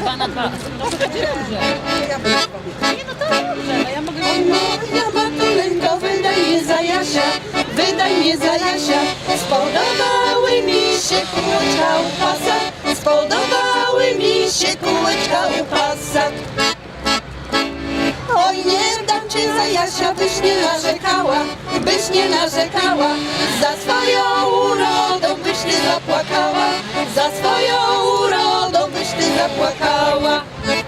dwa na dwa. To będzie duże. Nie, no to dobrze, no ja mogę... Moja matulenko, wydaj mnie za Jasia, wydaj mnie za Jasia. Spodobały mi się kółeczka u pasa, spodobały mi się kółeczka u pasa. Oj, nie dam cię za Jasia, byś nie narzekała, byś nie narzekała. Za swoją urodą byś ty zapłakała, za swoją urodą byś ty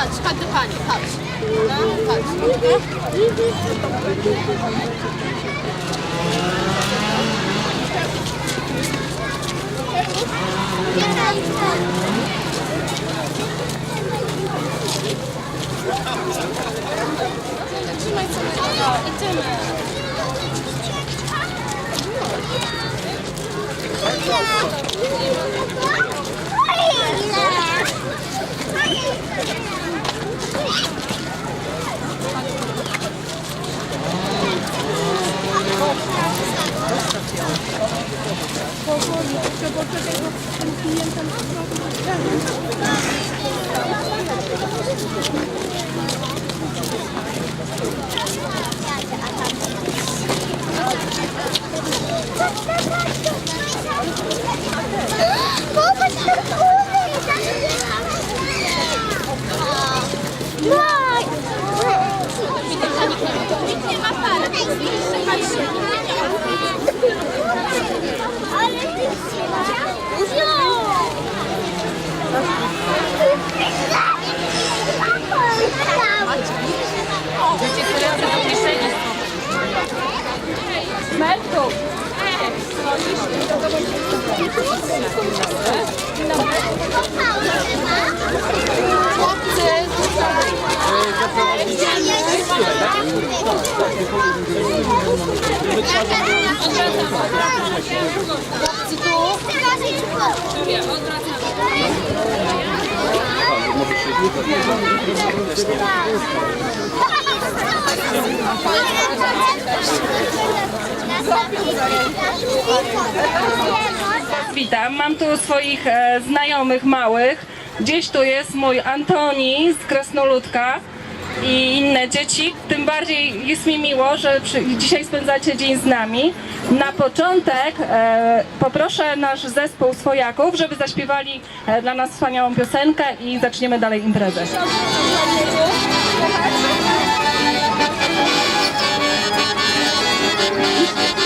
Chodź, chodź do pani, chodź. No, chodź. Idziemy. Popatrz, Witam, mam tu swoich e, znajomych małych. Gdzieś tu jest mój Antoni z Krasnoludka i inne dzieci. Tym bardziej jest mi miło, że przy, dzisiaj spędzacie dzień z nami. Na początek e, poproszę nasz zespół swojaków, żeby zaśpiewali e, dla nas wspaniałą piosenkę i zaczniemy dalej imprezę. Dziwują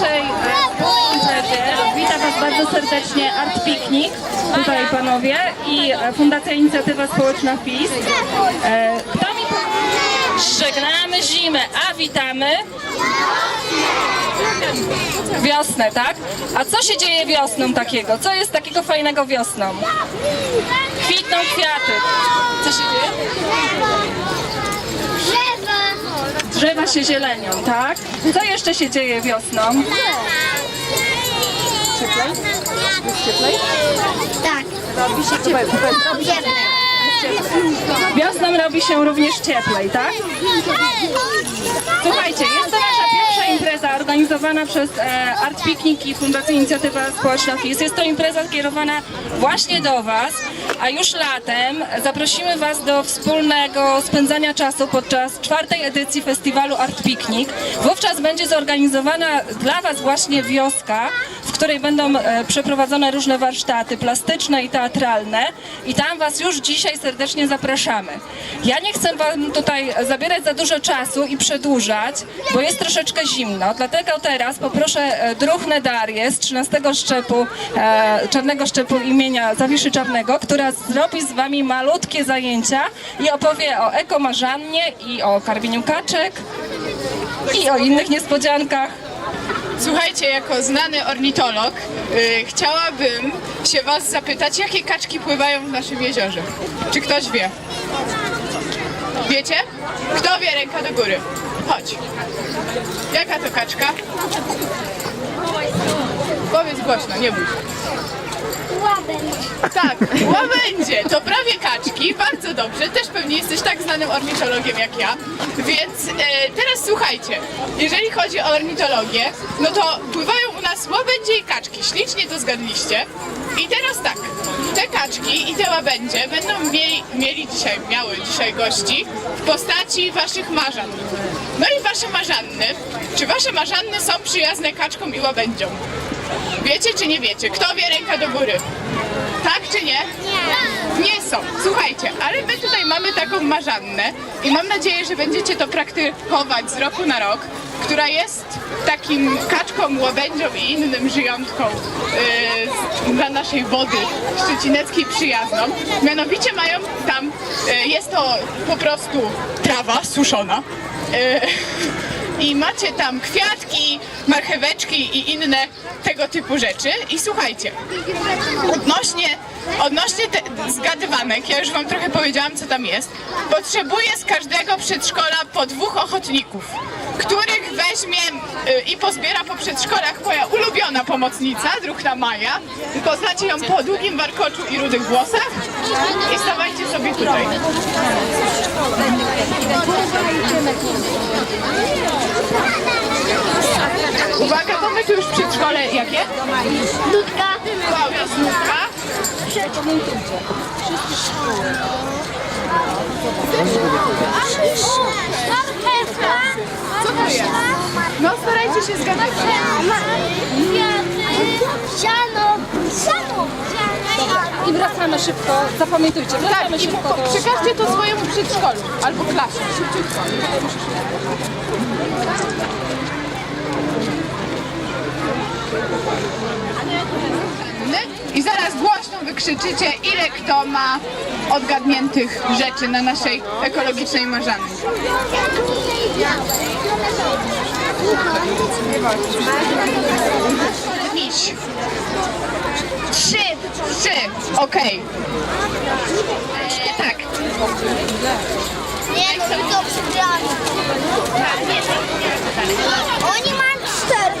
na dzisiejszej e, witam Was bardzo serdecznie Art Picnic, tutaj panowie i e, Fundacja Inicjatywa Społeczna FIS. E, Kto mi? Żegnamy zimę, a witamy wiosnę, tak? A co się dzieje wiosną takiego? Co jest takiego fajnego wiosną? Kwitną kwiaty. Co się dzieje? Drzewa się zielenią, tak? Co jeszcze się dzieje wiosną? Cieplej? Jest cieplej? Tak. Robi się cieplej. Wiosną robi się również cieplej, tak? Słuchajcie, jest to nasza pierwsza impreza organizowana przez e, Art Picnic i Fundację Inicjatywa Społeczna FIS. Jest to impreza skierowana właśnie do Was, a już latem zaprosimy Was do wspólnego spędzania czasu podczas czwartej edycji festiwalu Art Picnic. Wówczas będzie zorganizowana dla Was właśnie wioska, której będą e, przeprowadzone różne warsztaty plastyczne i teatralne i tam Was już dzisiaj serdecznie zapraszamy. Ja nie chcę Wam tutaj zabierać za dużo czasu i przedłużać, bo jest troszeczkę zimno, dlatego teraz poproszę e, Druchnę Darię z 13 szczepu, e, czarnego szczepu imienia Zawiszy Czarnego, która zrobi z Wami malutkie zajęcia i opowie o ekomarzannie i o karmieniu kaczek i o innych niespodziankach. Słuchajcie, jako znany ornitolog y, chciałabym się Was zapytać, jakie kaczki pływają w naszym jeziorze? Czy ktoś wie? Wiecie? Kto wie? Ręka do góry. Chodź. Jaka to kaczka? Powiedz głośno, nie bój się. Tak, łabędzie to prawie kaczki, bardzo dobrze. Też pewnie jesteś tak znanym ornitologiem jak ja. Więc e, teraz słuchajcie, jeżeli chodzi o ornitologię, no to pływają u nas łabędzie i kaczki. Ślicznie to zgadliście. I teraz tak, te kaczki i te łabędzie będą mieli, mieli dzisiaj, miały dzisiaj gości w postaci waszych marzan. No i wasze marzanny, czy wasze marzanny są przyjazne kaczkom i łabędziom? Wiecie czy nie wiecie? Kto wie ręka do góry? Tak czy nie? Nie. Nie są. Słuchajcie, ale my tutaj mamy taką marzannę i mam nadzieję, że będziecie to praktykować z roku na rok, która jest takim kaczką, łabędzią i innym żyjątką yy, dla naszej wody szczecineckiej przyjazną. Mianowicie mają tam, yy, jest to po prostu trawa suszona. Yy, i macie tam kwiatki, marcheweczki i inne tego typu rzeczy. I słuchajcie, odnośnie, odnośnie te, zgadywanek, ja już wam trochę powiedziałam, co tam jest. Potrzebuję z każdego przedszkola po dwóch ochotników, których weźmie y, i pozbiera po przedszkolach moja ulubiona pomocnica, druhna Maja. Poznacie ją po długim warkoczu i rudych włosach. I stawajcie sobie tutaj. Uwaga, bo my tu już w przedszkole jakie? Dudka. Wow, jest nówka. Co to jest? No starajcie się zgadać. Siano. Siano. I wracamy szybko, zapamiętujcie, wracamy Tak, i szybko po, do... przekażcie to swojemu przedszkolu albo klasie. Szybciutko. I zaraz głośno wykrzyczycie, ile kto ma odgadniętych rzeczy na naszej ekologicznej marzannie. Miś. Trzy. Trzy. Okej. E, tak. Nie, no to przegrali. Oni mają cztery.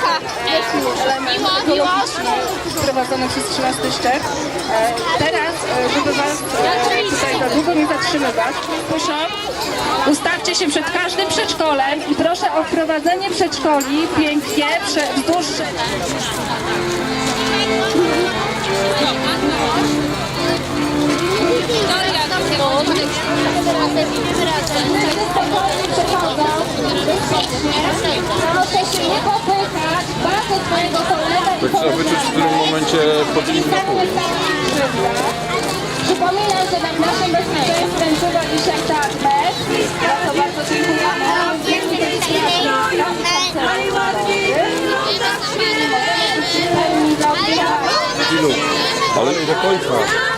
trzy, cztery. element ekologiczny wprowadzony przez 13 szczep. Teraz, e, żeby Was e, tutaj za długo nie zatrzymywać, proszę ustawcie się przed każdym przedszkolem i proszę o wprowadzenie przedszkoli pięknie prze, wzdłuż Proszę Tak trzeba wyczuć, w którym momencie powinno pójść. Przypominam, że nad naszym bezpieczeństwem czuwa dzisiaj Dartmouth. Za to bardzo dziękujemy. Ilu? Ale nie do końca.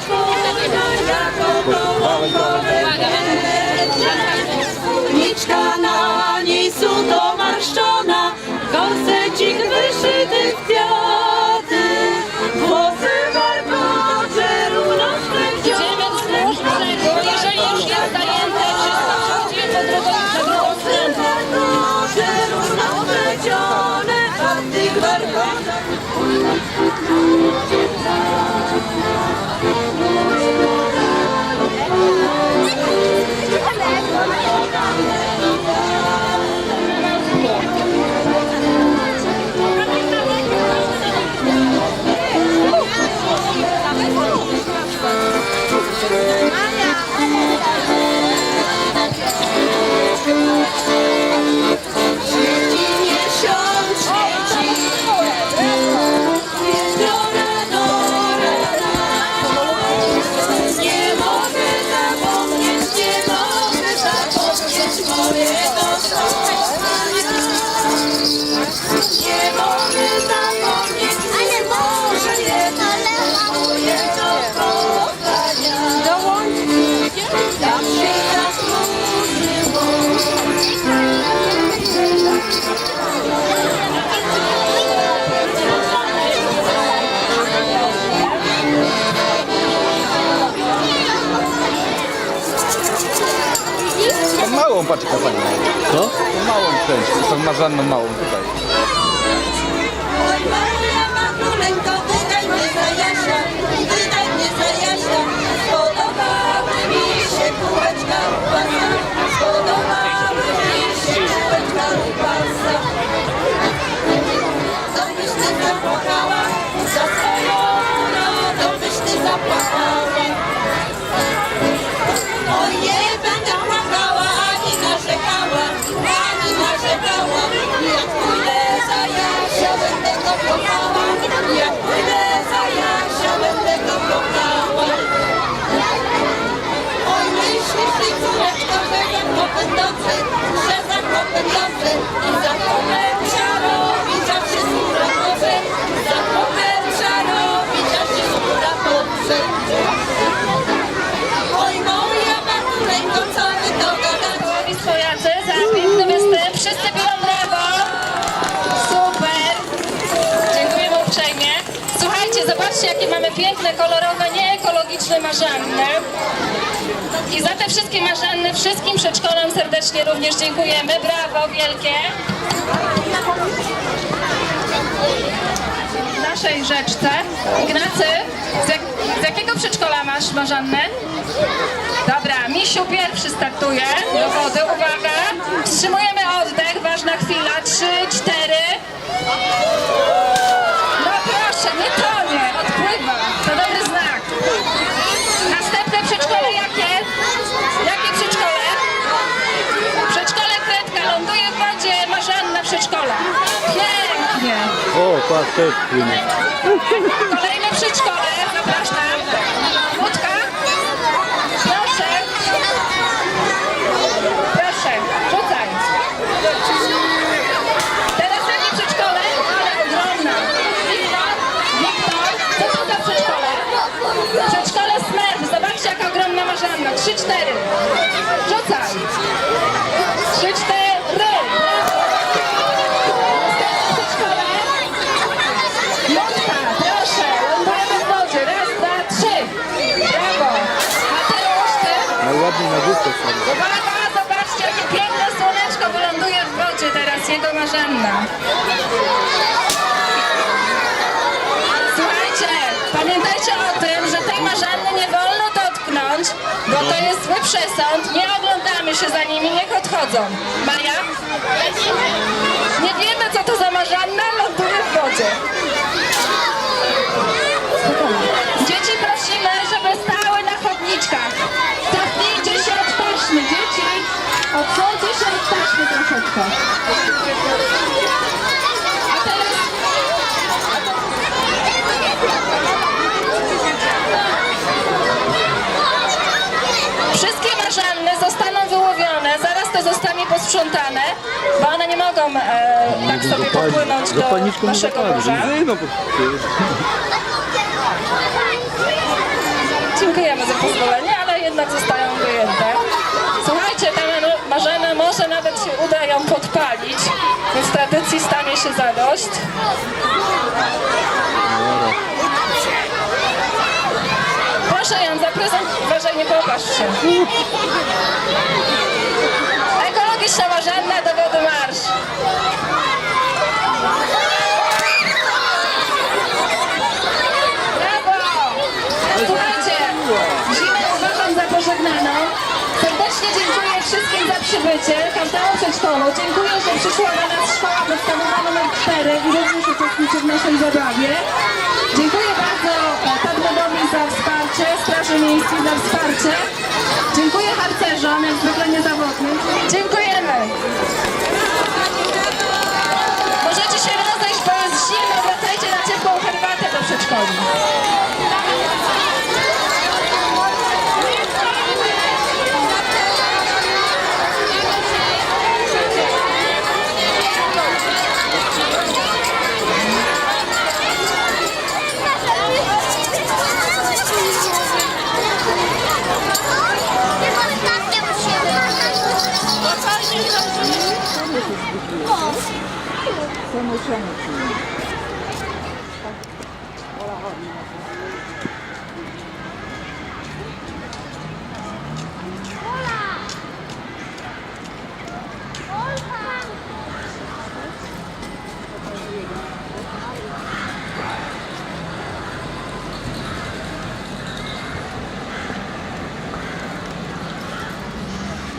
Niczka na niej suto marszczona, gorsecik wyszyty w kwiaty, włosy warkocze, równo splecione. Jeżeli już jest zajęte, przyjdzie po drugą stronę. Warkocze, równo splecione, a w tych Co? Małą część. Tą marzanną małą tutaj. Za chłopem dobrze, że. I za chłopem trzeba robić, aż się skóra dobrze. Za chłopem trzeba robić, się skóra. Zobaczcie jakie mamy piękne, kolorowe, nieekologiczne marzanny. I za te wszystkie marzanny wszystkim przedszkolom serdecznie również dziękujemy. Brawo wielkie. Naszej rzeczce. Ignacy, z, jak, z jakiego przedszkola masz marzannę? Dobra, Misiu pierwszy startuje do wody. Uwaga, wstrzymujemy oddech, ważna chwila. Trzy, cztery. No proszę, nie tonie, odpływa. To dobry znak. Następne przedszkole jakie? Jakie przedszkole? Przedszkole Kredka ląduje w wodzie. Marzanna przedszkola. Pięknie. Tak, też płynie. Kolejne przedszkole, zapraszam. Wódka. Proszę. Proszę, rzucaj. Teraz jakie przedszkole? Ale ogromna. Wiktor, co to za przedszkole? Przedszkole Smurf. Zobaczcie, jaka ogromna marzanna. Trzy, cztery. Rzucaj. Trzy, cztery. mojego narzędna. Słuchajcie, pamiętajcie o tym, że tej marzenny nie wolno dotknąć, bo to jest zły przesąd. Nie oglądamy się za nimi, niech odchodzą. Maja? Nie wiemy, co to za marzanna ląduje w wodzie. Dzieci prosimy, że Odsuńcie się od taśmy troszeczkę. A teraz Wszystkie marzanny zostaną wyłowione, zaraz to zostanie posprzątane, bo one nie mogą e, tak sobie popłynąć do naszego morza. No, bo Dziękujemy za pozwolenie, ale jednak zostają wyjęte. Słuchajcie, ta ma- marzena może nawet się uda ją podpalić, tradycji stanie się zadość. Proszę Jan, zaprezent, uważaj, nie popatrz się. Ekologiczna marzanna do wody marsz. Brawo! Słuchajcie, zimę uważam za pożegnaną. Za przybycie, każdemu przedszkolu. Dziękuję, że przyszła do nas szkoła podstawowa numer 4 i również uczestniczy w naszej zabawie. Dziękuję bardzo Padmedowi za wsparcie, Straży Miejskiej za wsparcie. Dziękuję harcerzom, jak zwykle niezawodnym. Dziękujemy. Możecie się rozejść, bo jest zimno. Wracajcie na ciepłą herbatę do przedszkoli. 真的炫你